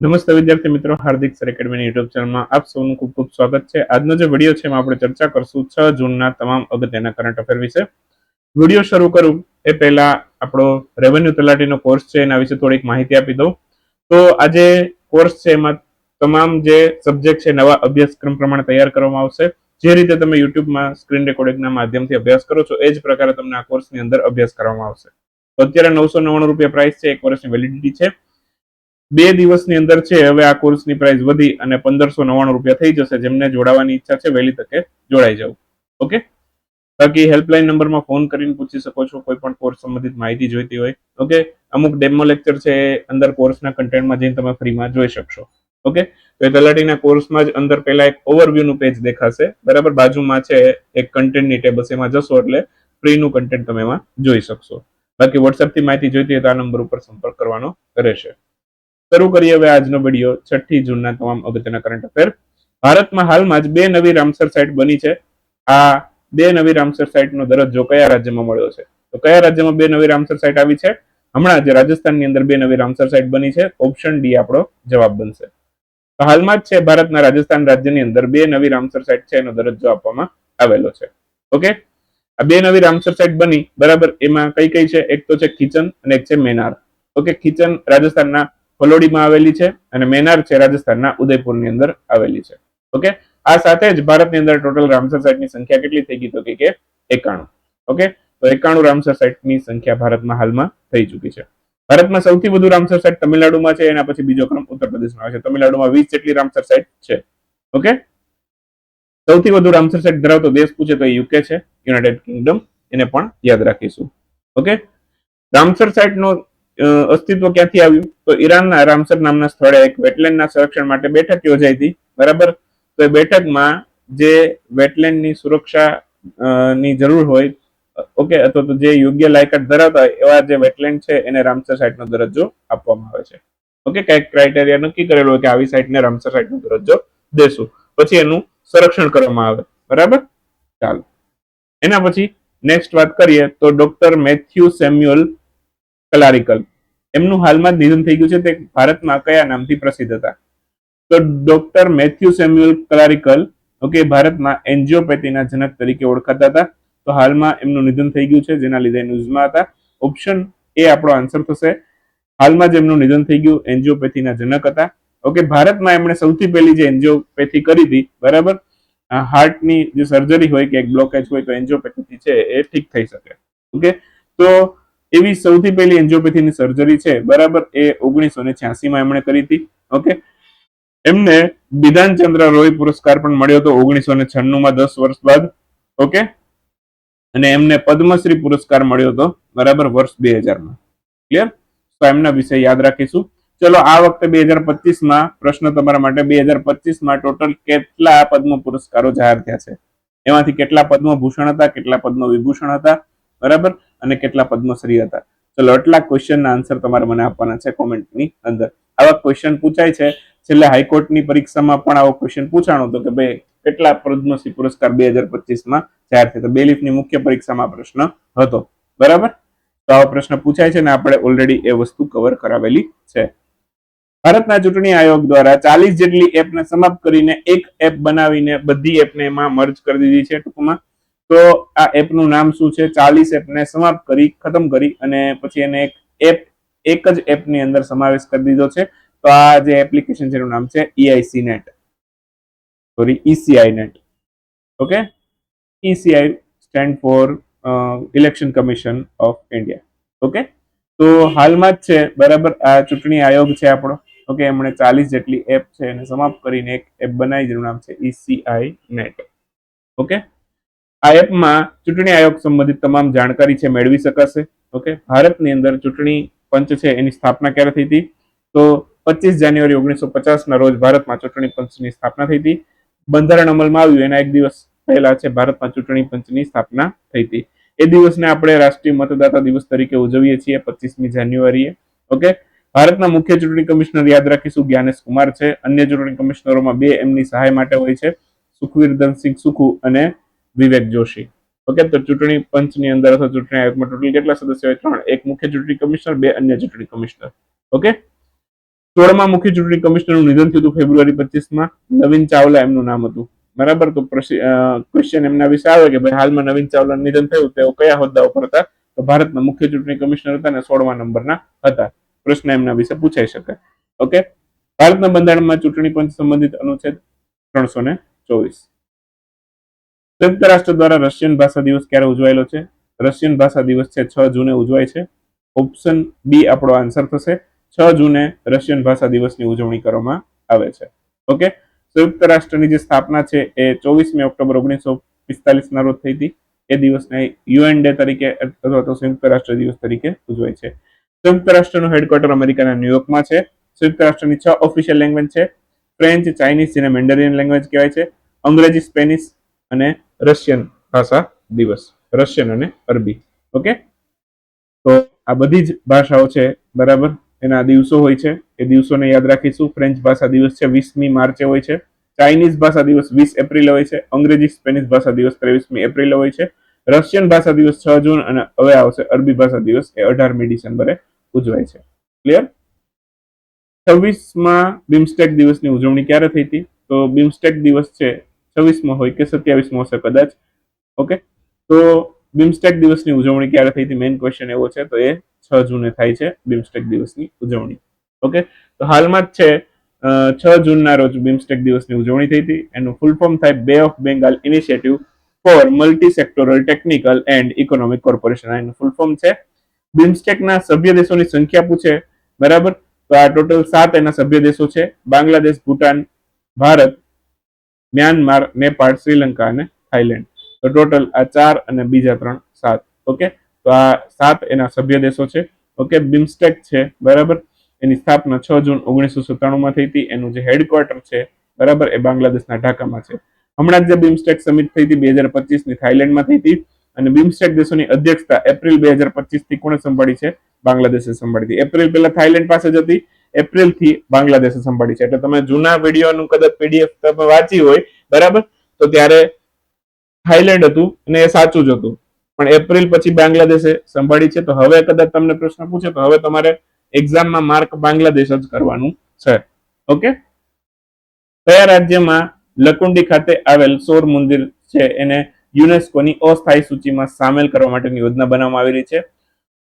નમસ્તે વિદ્યાર્થી મિત્રો, હાર્દિક સર એકેડમીની યુટ્યુબ ચેનલમાં આપ સૌનું ખૂબ ખૂબ સ્વાગત છે. આજનો જે વીડિયો છે એમાં આપણે ચર્ચા કરશું છ જૂનના તમામ અગત્યના કરંટ અફેર વિશે. વીડિયો શરૂ કરું એ પહેલા આપણો રેવન્યુ તલાટીનો કોર્સ છે, એના વિશે થોડીક માહિતી આપી દઉં. તો આજે કોર્સ છે એમાં તમામ જે સબ્જેક્ટ છે, નવા અભ્યાસક્રમ પ્રમાણે તૈયાર કરવામાં આવશે. જે રીતે તમે યુટ્યુબમાં સ્ક્રીન રેકોર્ડિંગના માધ્યમથી અભ્યાસ કરો છો, એ જ પ્રકારે તમને આ કોર્સની અંદર અભ્યાસ કરવામાં આવશે. અત્યારે નવસો નવ્વાણું રૂપિયા પ્રાઇસ છે એક વર્ષની વેલિડિટી છે. બે દિવસની અંદર છે, હવે આ કોર્સની પ્રાઇસ વધી અને પંદરસો નવ્વાણું રૂપિયા થઈ જશે, જેમને જોડાવાની ઈચ્છા છે, વહેલી તકે જોડાઈ જાવ ઓકે બાકી હેલ્પલાઇન નંબરમાં ફોન કરીને પૂછી શકો છો, કોઈ પણ કોર્સ સંબંધિત માહિતી જોઈતી હોય. ઓકે અમુક ડેમો લેક્ચર છે, અંદર કોર્સના કન્ટેન્ટમાં જઈને તમે ફ્રીમાં જોઈ શકશો. ઓકે તો એ તલાટીના કોર્સમાં જ અંદર પહેલા એક ઓવરવ્યૂનું પેજ દેખાશે. બરાબર? બાજુમાં છે, એક કન્ટેન્ટની ટેબ એમાં જશો એટલે ફ્રીનું કન્ટેન્ટ તમે એમાં જોઈ શકશો. બાકી વોટ્સએપથી માહિતી જોઈતી હોય તો આ નંબર ઉપર સંપર્ક કરવાનો રહેશે. શરૂ કરીએ હવે આજનો વીડિયો છઠ્ઠી જૂનના તમામ અગત્યના કરંટ અફેર ભારતમાં હાલમાં જ બે નવી રામસર સાઇટ બની છે. આ બે નવી રામસર સાઇટનો દરજ્જો કયા રાજ્યમાં મળ્યો છે? તો કયા રાજ્યમાં બે નવી રામસર સાઇટ આવી છે? હમણાં જે રાજસ્થાનની અંદર બે નવી રામસર સાઇટ બની છે. ઓપ્શન ડી આપણો જવાબ બનશે. તો હાલમાં જ છે ભારતના રાજસ્થાન રાજ્યની અંદર બે નવી રામસર સાઇટ છે, એનો દરજ્જો આપવામાં આવેલો છે. ઓકે આ બે નવી રામસર સાઇટ બની, બરાબર, એમાં કઈ કઈ છે? એક તો છે કિચન અને એક છે મેનાર. ઓકે કિચન રાજસ્થાનના ફલોડીમાં આવેલી છે અને મેનાર છે રાજસ્થાનના ઉદયપુરની અંદર આવેલી છે. ઓકે? આ સાથે જ ભારતની અંદર ટોટલ રામસર સાઇટની સંખ્યા કેટલી થઈ ગઈ તો કે એકાણું. ઓકે? તો એકાણું રામસર સાઇટની સંખ્યા ભારતમાં હાલમાં થઈ ચૂકી છે. ભારતમાં સૌથી વધુ રામસર સાઇટ તમિલનાડુમાં છે, એના પછી બીજો ક્રમ ઉત્તર પ્રદેશમાં આવે છે. તમિલનાડુમાં વીસ જેટલી રામસર સાઇટ છે. ઓકે? સૌથી વધુ રામસર સાઇટ ધરાવતો દેશ પૂછે તો યુકે છે, યુનાઇટેડ કિંગડમ, એને પણ યાદ રાખીશું. ઓકે? રામસર સાઇટનો અસ્તિત્વ ક્યાંથી આવ્યું? તો ઈરાનના રામસર નામના સ્થળે એક વેટલેન્ડના સંરક્ષણ માટે બેઠક યોજાઈ હતી. બરાબર? તો એ બેઠકમાં જે વેટલેન્ડની સુરક્ષા ની જરૂર હોય, ઓકે, અથવા તો જે યોગ્ય લાયકાત ધરાવતા હોય, એવા જે વેટલેન્ડ છે, એને રામસર સાઇટનો દરજ્જો આપવામાં આવે છે. ઓકે, કંઈક ક્રાઇટેરિયા નક્કી કરેલું હોય કે આવી સાઇટને રામસર સાઇટનો દરજ્જો દેશું. પછી એનું સંરક્ષણ કરવામાં આવે. બરાબર? ચાલો. એના પછી નેક્સ્ટ વાત કરીએ તો ડોક્ટર મેથ્યુ સેમ્યુઅલ કલારિકલ. એમનું હાલમાં જ નિધન થઈ ગયું છે. તે ભારતમાં કયા નામથી પ્રસિદ્ધ હતા? તો ડોક્ટર મેથ્યુ સેમ્યુઅલ કલારીકલ, ઓકે, ભારતમાં એન્જિયોપેથીના જનક તરીકે ઓળખાતા હતા. તો હાલમાં એમનું નિધન થઈ ગયું છે, જેના લીધે ન્યૂઝમાં હતા. ઓપ્શન એ આપણો આન્સર થશે. હાલમાં જ એમનું નિધન થઈ ગયું, એન્જિયોપેથીના જનક હતા. ઓકે, ભારતમાં એમણે સૌથી પહેલી જે એન્જિયોપેથી કરી હતી, બરાબર? હાર્ટની જે સર્જરી હોય કે એક બ્લોકેજ હોય તો એન્જિયોપેથી છે, એ ઠીક થઈ શકે. ઓકે, તો એવી સૌથી પહેલી એન્જિયોપેથીની સર્જરી છે. બરાબર, એ ઓગણીસો ને છ્યાસીમાં એમણે કરી હતી. ઓકે? એમને બિધાનચંદ્ર રોય પુરસ્કાર પણ મળ્યો હતો ઓગણીસો ને છન્નુંમાં દસ વર્ષ બાદ. ઓકે? અને એમને પદ્મશ્રી પુરસ્કાર મળ્યો હતો, બરાબર, વર્ષ બે હજારમાં ક્લિયર તો એમના વિશે યાદ રાખીશું. ચલો, આ વખતે બે હજાર પચીસમાં પ્રશ્ન તમારા માટે. બે હજાર પચીસમાં ટોટલ કેટલા પદ્મ પુરસ્કારો જાહેર થયા છે? એમાંથી કેટલા પદ્મભૂષણ હતા, કેટલા પદ્મ વિભૂષણ હતા? બરાબર? અને કેટલા પદ્મશ્રી હતા. ચલો, આટલા ક્વેશ્ચનના આન્સર તમારે મને આપવાના છે કોમેન્ટની અંદર. આવા ક્વેશ્ચન પૂછાય છે. છેલ્લે હાઈકોર્ટની પરીક્ષામાં પણ આવો ક્વેશ્ચન પૂછાણો હતો કે ભાઈ, કેટલા પદ્મશ્રી પુરસ્કાર બે હજાર પચીસમાં જાહેર થયા બેલીફની મુખ્ય પરીક્ષામાં પ્રશ્ન હતો. બરાબર? તો આવો પ્રશ્ન પૂછાય છે ને આપણે ઓલરેડી એ વસ્તુ કવર કરાવેલી છે. ભારતના ચૂંટણી આયોગ દ્વારા ચાલીસ જેટલી એપને સમાપ્ત કરીને એક એપ બનાવીને બધી એપને એમાં મર્જ કરી દીધી છે ટૂંકમાં. તો આ એપનું નામ શું છે? ચાલીસ એપને સમાપ્ત કરી, ખતમ કરી અને પછી એને એક એપ, એક જ એપની અંદર સમાવેશ કરી દીધો છે. તો આ જે એપ્લિકેશન છે એનું નામ છે EIC net sorry ECI net okay ECI stand for election commission of India okay તો હાલમાં જ છે, બરાબર? આ ચૂંટણી આયોગ છે આપણો. ઓકે એમણે ચાલીસ જેટલી એપ છે એને સમાપ્ત કરીને એક એપ બનાવી જેનું નામ છે ઈસીઆઈ નેટ ઓકે આ એપમાં ચૂંટણી આયોગ સંબંધિત તમામ જાણકારી છે, મેળવી શકાશે. ઓકે? ભારતની અંદર ચૂંટણી પંચ છે, એની સ્થાપના ક્યારે થઈ હતી? તો પચીસ જાન્યુઆરી ઓગણીસો પચાસના રોજ ભારતમાં ચૂંટણી પંચની સ્થાપના થઈ હતી. બંધારણ અમલમાં આવ્યું, એના એક દિવસ પહેલા છે, ભારતમાં ચૂંટણી પંચની સ્થાપના થઈ હતી. એ દિવસને આપણે રાષ્ટ્રીય મતદાતા દિવસ તરીકે ઉજવીએ છીએ, પચીસમી જાન્યુઆરીએ. ઓકે? ભારતના મુખ્ય ચૂંટણી કમિશનર યાદ રાખીશું, જ્ઞાનેશ કુમાર છે. અન્ય ચૂંટણી કમિશનરોમાં બે એમની સહાય માટે હોય છે. સુખવીર ધનસિંહ સુખુ અને વિવેક જોશી. ઓકે તો ચૂંટણી પંચની અંદર અથવા ચૂંટણી આયોગમાં ટોટલ કેટલા સદસ્ય હોય? ત્રણ. એક મુખ્ય ચૂંટણી કમિશનર, બે અન્ય ચૂંટણી કમિશનર. ઓકે સોળમાં મુખ્ય ચૂંટણી કમિશનરનું નિધન થયું હતું ફેબ્રુઆરી પચીસમાં. નવીન ચાવલા એમનું નામ હતું. બરાબર? તો ક્વેશ્ચન એમના વિશે આવે કે ભાઈ હાલમાં નવીન ચાવલાનું નિધન થયું, તેઓ કયા હોદ્દા ઉપર હતા? તો ભારતના મુખ્ય ચૂંટણી કમિશનર હતા અને સોળમા નંબરના હતા. પ્રશ્ન એમના વિશે પૂછાઈ શકે. ઓકે ભારતના બંધારણમાં ચૂંટણી પંચ સંબંધિત અનુચ્છેદ ત્રણસો ને ચોવીસ. સંયુક્ત રાષ્ટ્ર દ્વારા રશિયન ભાષા દિવસ ક્યારે ઉજવાયેલો છે? રશિયન ભાષા દિવસ છે, છ જૂને ઉજવાય છે. ઓપ્શન બી આપણો આન્સર થશે. છ જૂને રશિયન ભાષા દિવસની ઉજવણી કરવામાં આવે છે. ઓકે? સંયુક્ત રાષ્ટ્રની જે સ્થાપના છે એ ચોવીસમી ઓક્ટોબર ઓગણીસો પિસ્તાલીસ ના રોજ થઈ હતી. એ દિવસને યુએન ડે તરીકે અથવા તો સંયુક્ત રાષ્ટ્ર દિવસ તરીકે ઉજવાય છે. સંયુક્ત રાષ્ટ્રનું હેડક્વાર્ટર અમેરિકાના ન્યુયોર્કમાં છે. સંયુક્ત રાષ્ટ્રની છ ઓફિશિયલ લેંગ્વેજ છે. ફ્રેન્ચ, ચાઇનીઝ જેને મેન્ડરિયન લેંગ્વેજ કહેવાય છે. અંગ્રેજી, સ્પેનિશ અને રશિયન ભાષા દિવસ, રશિયન અને અરબી ઓકે તો આ બધી જ ભાષાઓ છે, બરાબર? એના દિવસો હોય છે. એ દિવસોને યાદ રાખીશું. ફ્રેન્ચ ભાષા દિવસ છે, વીસમી માર્ચે હોય છે. ચાઇનીઝ ભાષા દિવસ વીસ એપ્રિલ હોય છે. અંગ્રેજી, સ્પેનિશ ભાષા દિવસ ત્રેવીસમી એપ્રિલ હોય છે. રશિયન ભાષા દિવસ છ જૂન અને હવે આવશે અરબી ભાષા દિવસ. એ અઢારમી ડિસેમ્બરે ઉજવાય છે. ક્લિયર છવ્વીસમાં બિમસ્ટેક દિવસની ઉજવણી ક્યારે થઈ હતી? તો બિમસ્ટેક દિવસ છે છવ્વીસમાં હોય કે સત્યાવીસમાં હશે કદાચ. ઓકે તો બિમસ્ટેક દિવસની ઉજવણી ક્યારે થઈ હતી? મેઇન ક્વેશ્ચન એવો છે, તો એ છ જૂને થાય છે બિમસ્ટેક દિવસની ઉજવણી. ઓકે તો હાલમાં જ છે છ જૂનના રોજ બિમસ્ટેક દિવસની ઉજવણી થઈ હતી. એનું ફૂલ ફોર્મ થાય Bay of Bengal initiative for multi sectoral technical and economic corporation એનું ફૂલ ફોર્મ છે. બિમસ્ટેકના સભ્ય દેશોની સંખ્યા પૂછે. બરાબર? તો આ ટોટલ સાત એના સભ્ય દેશો છે. બાંગ્લાદેશ, ભૂટાન, ભારત મ્યાનમાર, નેપાળ, શ્રીલંકા અને થાઈલેન્ડ તો ટોટલ આ ચાર અને બીજા ત્રણ સાત. ઓકે? તો આ સાત એના સભ્ય દેશો છે. ઓકે? બિમસ્ટેક છે. બરાબર? એની સ્થાપના છ જૂન ઓગણીસો સત્તાણુંમાં થઈ હતી. એનું જે હેડક્વાર્ટર છે, બરાબર? એ બાંગ્લાદેશના ઢાકામાં છે. હમણાં જ જે બિમસ્ટેક સમિટ થઈ હતી બે હજાર પચીસની થાઈલેન્ડમાં થઈ હતી અને બિમસ્ટેક દેશોની અધ્યક્ષતા એપ્રિલ બે હજાર પચીસથી કોણે સંભાળી છે? બાંગ્લાદેશે સંભાળી હતી. એપ્રિલ પહેલા થાઈલેન્ડ પાસે જ હતી. એપ્રિલથી બાંગ્લાદેશે સંભાળી છે. એટલે તમે જૂના વિડીયોનું કદાચ પીડીએફ તમે વાંચી હોય, બરાબર? તો ત્યારે થાઈલેન્ડ હતું અને એ સાચું જ હતું. પણ એપ્રિલ પછી બાંગ્લાદેશે સંભાળી છે. તો હવે કદાચ તમને પ્રશ્ન પૂછે, તો હવે તમારે એક્ઝામમાં માર્ક બાંગ્લાદેશ જ કરવાનું છે. ઓકે? કયા રાજ્યમાં લકુંડી ખાતે આવેલ સોર મંદિર છે? એને યુનેસ્કોની અસ્થાયી સૂચિમાં સામેલ કરવા માટેની યોજના બનાવવામાં આવેલી છે.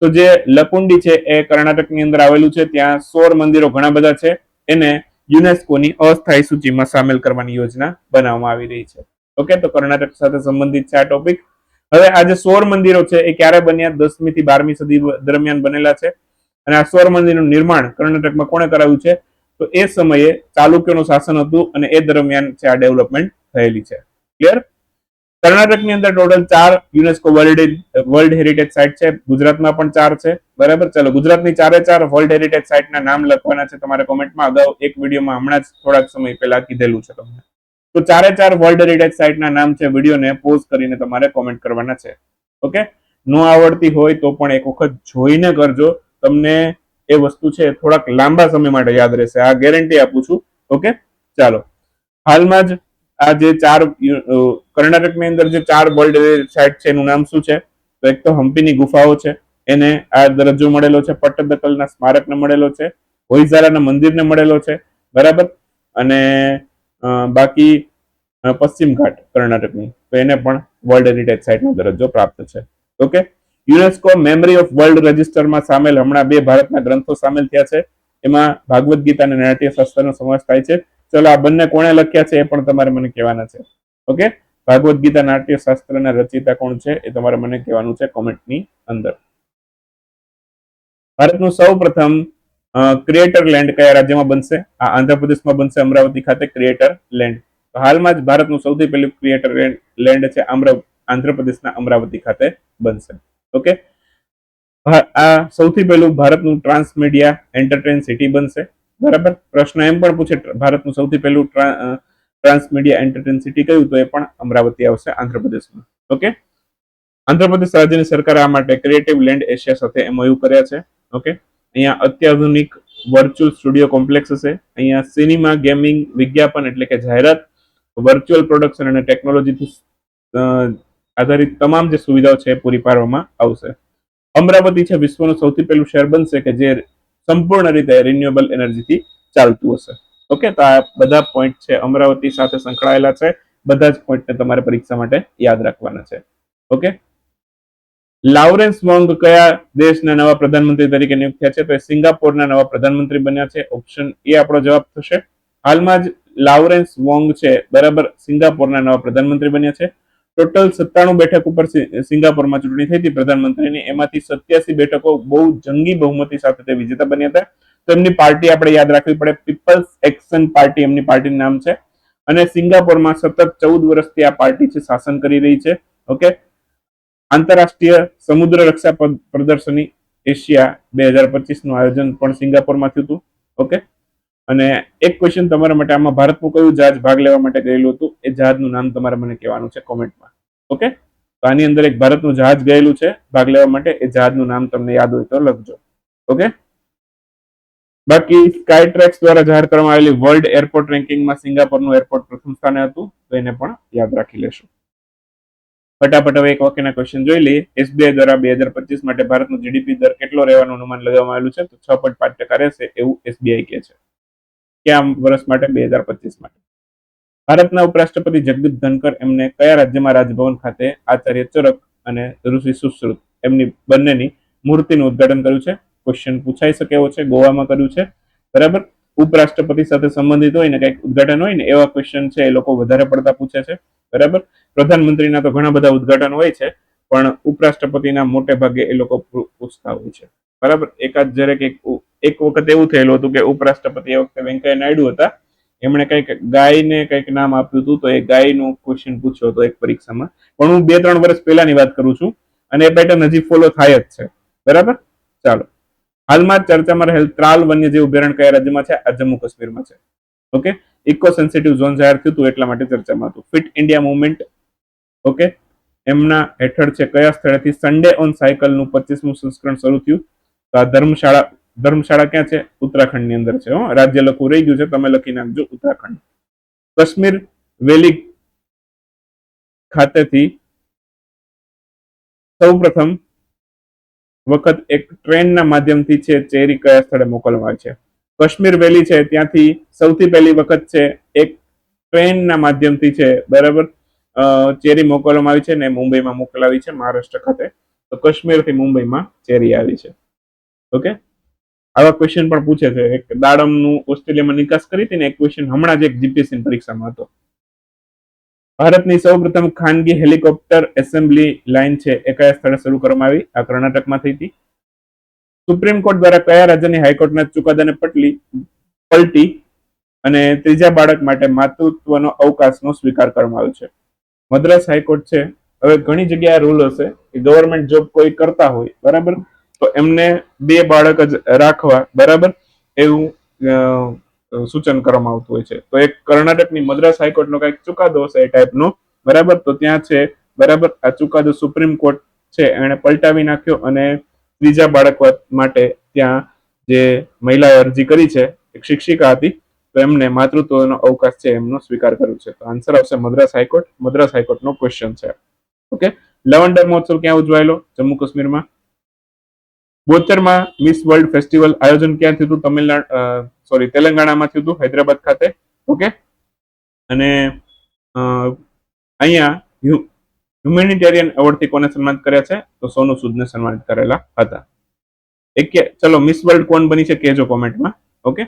તો જે લકુંડી છે એ કર્ણાટકની અંદર આવેલું છે. ત્યાં સૌર મંદિરો ઘણા બધા છે. એને યુનેસ્કોની અસ્થાયી સૂચિમાં સામેલ કરવાની યોજના બનાવવામાં આવી રહી છે. ઓકે, તો કર્ણાટક સાથે સંબંધિત છે આ ટોપિક હવે આ જે સૌર મંદિરો છે એ ક્યારે બન્યા? દસમી થી બારમી સદી દરમિયાન બનેલા છે. અને આ સોર મંદિરનું નિર્માણ કર્ણાટકમાં કોણે કરાવ્યું છે? તો એ સમયે ચાલુક્યનું શાસન હતું અને એ દરમિયાન છે આ ડેવલપમેન્ટ થયેલી છે. ક્લિયર કર્ણાટકની અંદર ટોટલ ચાર UNESCO world world heritage site છે. ગુજરાતમાં પણ ચાર છે. બરાબર? ચાલો, ગુજરાતની ચારે ચાર વર્લ્ડ હેરિટેજ સાઇટના નામ લખવાના છે તમારે કોમેન્ટમાં. અગાઉ એક વિડીયોમાં હમણાં જ થોડાક સમય પહેલા કીધેલું છે તમને. તો ચારે ચાર વર્લ્ડ હેરિટેજ સાઇટના નામ છે વિડીયોને પોઝ કરીને તમારે કોમેન્ટ કરવાના છે. ઓકે? નો આવડતી હોય તો પણ એક વખત જોઈને કરજો. તમને એ વસ્તુ છે થોડાક લાંબા સમય માટે યાદ રહેશે. આ ગેરંટી આપું છું. ઓકે? ચાલો. હાલમાં જ આ જે ચાર કર્ણાટકની અંદર જે ચાર વર્લ્ડ સાઇટ છે, એનું નામ શું છે? તો એક તો હમ્પીની ગુફાઓ છે, એને આ દરજ્જો મળેલો છે, પટ્ટદકલના સ્મારકને મળેલો છે હોઈઝારાના મંદિરને મળેલો છે, બરાબર? અને બાકી પશ્ચિમ ઘાટ કર્ણાટકની, તો એને પણ વર્લ્ડ હેરિટેજ સાઇટનો દરજ્જો પ્રાપ્ત છે. Okay? UNESCO memory of world રજિસ્ટરમાં સામેલ હમણાં બે ભારતના ગ્રંથો સામેલ થયા છે. એમાં ભાગવત ગીતા અને નાટ્યશાસ્ત્રનો સમાવેશ થાય છે. ચલો, આ બંને કોણે લખ્યા છે એ પણ તમારે મને કહેવાના છે. ઓકે? ભાગવત ગીતા નાટ્યશાસ્ત્રના રચિતા કોણ છે એ તમારે મને કહેવાનું છે કોમેન્ટની અંદર. ભારતનું સૌ પ્રથમ ક્રિએટર લેન્ડ કયા રાજ્યમાં બનશે? આ આંધ્રપ્રદેશમાં બનશે, અમરાવતી ખાતે ક્રિએટર લેન્ડ હાલમાં જ ભારતનું સૌથી પહેલું ક્રિએટર લેન્ડ છે આંધ્રપ્રદેશના અમરાવતી ખાતે બનશે. ઓકે? આ સૌથી પહેલું ભારતનું ટ્રાન્સમીડિયા એન્ટરટેન સિટી બનશે. બરાબર? પ્રશ્ન એમ પણ પૂછે, ભારતનું સૌથી પહેલું ટ્રાન્સમીડિયા એન્ટરટેન સિટી કયું? તો એ પણ અમરાવતી આવશે આંધ્રપ્રદેશમાં. ઓકે? આંધ્રપ્રદેશ રાજ્યની સરકારે આ માટે ક્રિએટિવ લેન્ડ એશિયા સાથે એમઓયુ કર્યા છે. ઓકે? અહીંયા અત્યાધુનિક વર્ચ્યુઅલ સ્ટુડિયો કોમ્પ્લેક્સ હશે. અહીંયા સિનેમા ગેમિંગ વિજ્ઞાપન એટલે કે જાહેરાત વર્ચ્યુઅલ પ્રોડક્શન અને ટેકનોલોજીથી આધારિત તમામ જે સુવિધાઓ છે એ પૂરી પાડવામાં આવશે. અમરાવતી છે વિશ્વનું સૌથી પહેલું શહેર બનશે કે જે સંપૂર્ણ રીતે રિન્યુએબલ એનર્જીથી ચાલતું હશે. ઓકે તો આ બધા પોઈન્ટ છે અમરાવતી સાથે સંકળાયેલા છે. બધા જ પોઈન્ટને તમારે પરીક્ષા માટે યાદ રાખવાના છે. ઓકે લાવરેન્સ વોંગ કયા દેશના નવા પ્રધાનમંત્રી તરીકે નિયુક્ત થયા છે? તો એ સિંગાપોરના નવા પ્રધાનમંત્રી બન્યા છે. ઓપ્શન એ આપણો જવાબ થશે. હાલમાં જ લાવરેન્સ વોંગ છે, બરાબર સિંગાપોરના નવા પ્રધાનમંત્રી બન્યા છે. ટોટલ સત્તાણું બેઠક ઉપર સિંગાપોરમાં ચૂંટણી થઈ હતી. પ્રધાનમંત્રીની એમાંથી સત્યાસી બેઠકો બહુ જંગી બહુમતી સાથે તે વિજેતા બન્યા હતા. તો એમની પાર્ટી આપણે યાદ રાખવી પડે. પીપલ્સ એક્શન પાર્ટી એમની પાર્ટીનું નામ છે. અને સિંગાપોરમાં સતત ચૌદ વર્ષથી આ પાર્ટી છે, શાસન કરી રહી છે. ઓકે? આંતરરાષ્ટ્રીય સમુદ્ર રક્ષા પ્રદર્શની એશિયા બે હજાર પચીસનું આયોજન પણ સિંગાપોરમાં થયું હતું. ઓકે? અને એક ક્વેશ્ચન તમારા માટે, આમાં ભારતનું કયું જહાજ ભાગ લેવા માટે ગયેલું હતું? એ જહાજનું નામ તમારે મને કહેવાનું છે કોમેન્ટમાં. ઓકે? તો આની અંદર એક ભારતનું જહાજ ગયેલું છે. ભાગ લેવા માટે એ જહાજનું નામ તમને યાદ હોય તો લખજો. ઓકે? બાકી સ્કાય ટ્રેક્સ દ્વારા જાહેર કરવામાં આવેલી વર્લ્ડ એરપોર્ટ રેન્કિંગમાં સિંગાપોરનું એરપોર્ટ પ્રથમ સ્થાને હતું. તો એને પણ યાદ રાખી લેશું. ફટાફટ હવે એક વાક્યના ક્વેશ્ચન જોઈ લઈએ. એસબીઆઈ દ્વારા બે હજાર પચીસ માટે ભારતનો જીડીપી દર કેટલો રહેવાનું અનુમાન લગાવવામાં આવેલું છે? તો છ પોઈન્ટ પાંચ ટકા રહેશે એવું એસબીઆઈ કહે છે. કયા વર્ષ માટે? બે હજાર પચીસ માટે. ભારતના ઉપરાષ્ટ્રપતિ જગદીપ ધનકર એમને કયા રાજ્યમાં રાજભવન ખાતે આચાર્ય ચરક અને ઋષિ સુશ્રુત એમની બંનેની મૂર્તિનું ઉદ્ઘાટન કર્યું છે? ક્વેશ્ચન પૂછાઈ શકે એવો છે, ગોવામાં કર્યું છે. બરાબર? ઉપરાષ્ટ્રપતિ સાથે સંબંધિત હોય ને કંઈક ઉદ્ઘાટન હોય ને એવા ક્વેશ્ચન છે, એ લોકો વધારે પડતા પૂછે છે. બરાબર? પ્રધાનમંત્રીના તો ઘણા બધા ઉદ્ઘાટન હોય છે, પણ ઉપરાષ્ટ્રપતિના મોટે ભાગે એ લોકો પૂછતા હોય છે. બરાબર? એકાદ જ્યારે એક એક વખત એવું થયેલું હતું કે ઉપરાષ્ટ્રપતિ એ વખતે વેંકૈયા નાયડુ હતા એમણે કંઈક ગાયને કંઈક નામ આપ્યું હતું, તો એ ગાયનું ક્વેશ્ચન પૂછ્યો હતો એક પરીક્ષામાં. પણ હું બે ત્રણ વર્ષ પહેલાની વાત કરું છું અને એ પેટર્ન હજી ફોલો થાય જ છે. બરાબર? ચાલો. હાલમાં જ ચર્ચામાં રહેલ ત્રાલ વન્યજીવ અભયારણ્ય કયા રાજ્યમાં છે? આ જમ્મુ કાશ્મીરમાં છે. ઓકે? ઇકો સેન્સિટિવ ઝોન જાહેર થયું હતું એટલા માટે ચર્ચામાં હતું. Fit India movement. ઓકે? એમના હેઠળ છે કયા સ્થળેથી સન્ડે ઓન સાયકલનું પચીસમું સંસ્કરણ શરૂ થયું? તો આ ધર્મશાળા ધર્મશાળા ક્યાં છે? ઉત્તરાખંડની અંદર છે, હો. રાજ્ય લખવું રહી ગયું છે, તમે લખી નાખજો ઉત્તરાખંડ. કાશ્મીર વેલી ખાતેથી સૌપ્રથમ વખત એક ટ્રેનના માધ્યમથી છે, ચેરી કયા સ્થળે મોકલવામાં છે? કાશ્મીર વેલી છે, ત્યાંથી સૌથી પહેલી વખત છે, એક ટ્રેનના માધ્યમથી છે, બરાબર? ચેરી મોકલવામાં આવી છે ને મુંબઈમાં મોકલાવી છે, મહારાષ્ટ્ર ખાતે. તો કાશ્મીરથી મુંબઈમાં ચેરી આવી છે. ઓકે? આવા ક્વેશ્ચન પણ પૂછે છે. એક દાડમનું ઓસ્ટ્રેલિયામાં નિકાસ કરી હતી ને એક ક્વેશ્ચન હમણાં જ એક જીપીએસસી પરીક્ષામાં હતો. ભારતની સૌપ્રથમ ખાનગી હેલિકોપ્ટર એસેમ્બલી લાઇન છે. એ કયા સ્થળે શરૂ કરવામાં આવી? આ કર્ણાટકમાં થઈ હતી. સુપ્રીમ કોર્ટ દ્વારા કયા રાજ્યની હાઈકોર્ટના ચુકાદાને પટલી પલટી અને ત્રીજા બાળક માટે માતૃત્વનો અવકાશનો સ્વીકાર કરવામાં આવ્યો છે? મદ્રાસ હાઈકોર્ટ છે. હવે ઘણી જગ્યાએ રૂલ હશે કે ગવર્મેન્ટ જોબ કોઈ કરતા હોય, બરાબર? તો એમને બે બાળક જ રાખવા, બરાબર? એવું સૂચન કરવામાં આવતું હોય છે. તો એક કર્ણાટકની મદ્રાસ હાઈકોર્ટનો કંઈક ચુકાદો હશે એ ટાઈપનો, બરાબર? તો ત્યાં છે, બરાબર? આ ચુકાદો સુપ્રીમ કોર્ટ છે, એણે પલટાવી નાખ્યો અને ત્રીજા બાળક માટે ત્યાં જે મહિલાએ અરજી કરી છે, એક શિક્ષિકા હતી, તો એમને માતૃત્વનો અવકાશ છે, એમનો સ્વીકાર કર્યો છે. તો આન્સર આવશે મદ્રાસ હાઈકોર્ટ. મદ્રાસ હાઈકોર્ટનો ક્વેશ્ચન છે. ઓકે લવંડર મહોત્સવ ક્યાં ઉજવાયેલો? જમ્મુ કાશ્મીરમાં. બોતેરમાં મિસ વર્લ્ડ ફેસ્ટિવલ આયોજન ક્યાં થયું હતું? તમિલનાડુ સોરી તેલંગાણામાં થયું હતું, હૈદરાબાદ ખાતે. ઓકે? અને અહીંયા હ્યુમેનિટેરિયન એવોર્ડથી કોને સન્માનિત કર્યા છે? તો સોનુ સૂદને સન્માનિત કરેલા હતા. એક ચલો મિસ વર્લ્ડ કોણ બની છે કહેજો કોમેન્ટમાં. Okay?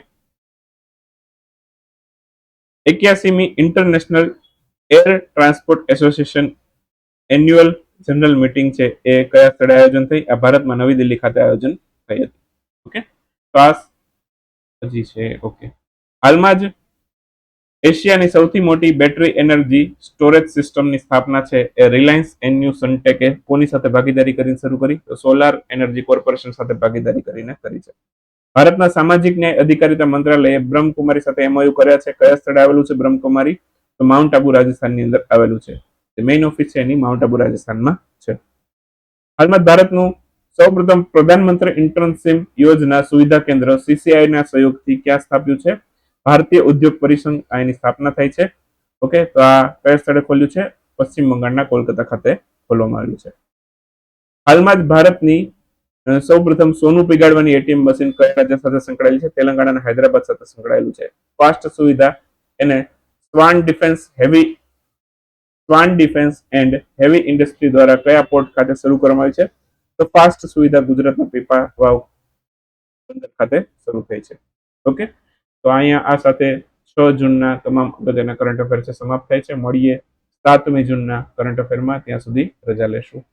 એક્યાસીમી international air transport association annual general meeting છે, એ કયા સ્થળે આયોજન થઈ? આ ભારતમાં નવી દિલ્હી ખાતે આયોજન થઈ હતી. ઓકે તો આ હજી છે ઓકે હાલમાં જ એશિયાની સૌથી મોટી બેટરી એનર્જી સ્ટોરેજ સિસ્ટમની સ્થાપના છે, એ રિલાયન્સ એન્યુ સનટેકે કોની સાથે ભાગીદારી કરીને શરૂ કરી? તો સોલાર એનર્જી કોર્પોરેશન સાથે ભાગીદારી કરીને કરી છે. ભારતના સામાજિક ન્યાય અધિકારીતા મંત્રાલયે બ્રહ્મકુમારી સાથે એમઓયુ કર્યા છે. કયા સ્થળે આવેલું છે બ્રહ્મકુમારી? તો માઉન્ટ આબુ રાજસ્થાનની અંદર આવેલું છે. મેઇન ઓફિસ છે એની માઉન્ટ આબુ રાજસ્થાનમાં છે. હાલમાં ભારતનું સૌપ્રથમ પ્રધાનમંત્રી ઇન્ટર્નશીપ યોજના સુવિધા કેન્દ્ર સીસીઆઈના સહયોગથી ક્યાં સ્થાપ્યું છે? ભારતીય ઉદ્યોગ પરિસંઘ આ એની સ્થાપના થઈ છે. ઓકે, તો આ કયા સ્થળે ખોલ્યું છે? પશ્ચિમ બંગાળના કોલકાતા ખાતે ખોલવામાં આવ્યું છે. હાલમાં જ ભારતની સૌ પ્રથમ સોનું પીગાડવાની એટીએમ મશીન કયા રાજ્ય સાથે સંકળાયેલ છે? તેલંગાણા હૈદરાબાદ સાથે સંકળાયેલું છે. ફાસ્ટ સુવિધા એને Swan defence heavy Swan defence and heavy industry દ્વારા કયા પોર્ટ ખાતે શરૂ કરવામાં આવી છે? તો ફાસ્ટ સુવિધા ગુજરાતના પીપા વાવ બંદર ખાતે શરૂ થઈ છે. ઓકે તો અહીંયા આ સાથે છ જૂનના તમામ અગત્યના કરંટ અફેર છે સમાપ્ત થાય છે. મળીએ સાતમી જૂનના કરંટ અફેરમાં ત્યાં સુધી રજા લેશું.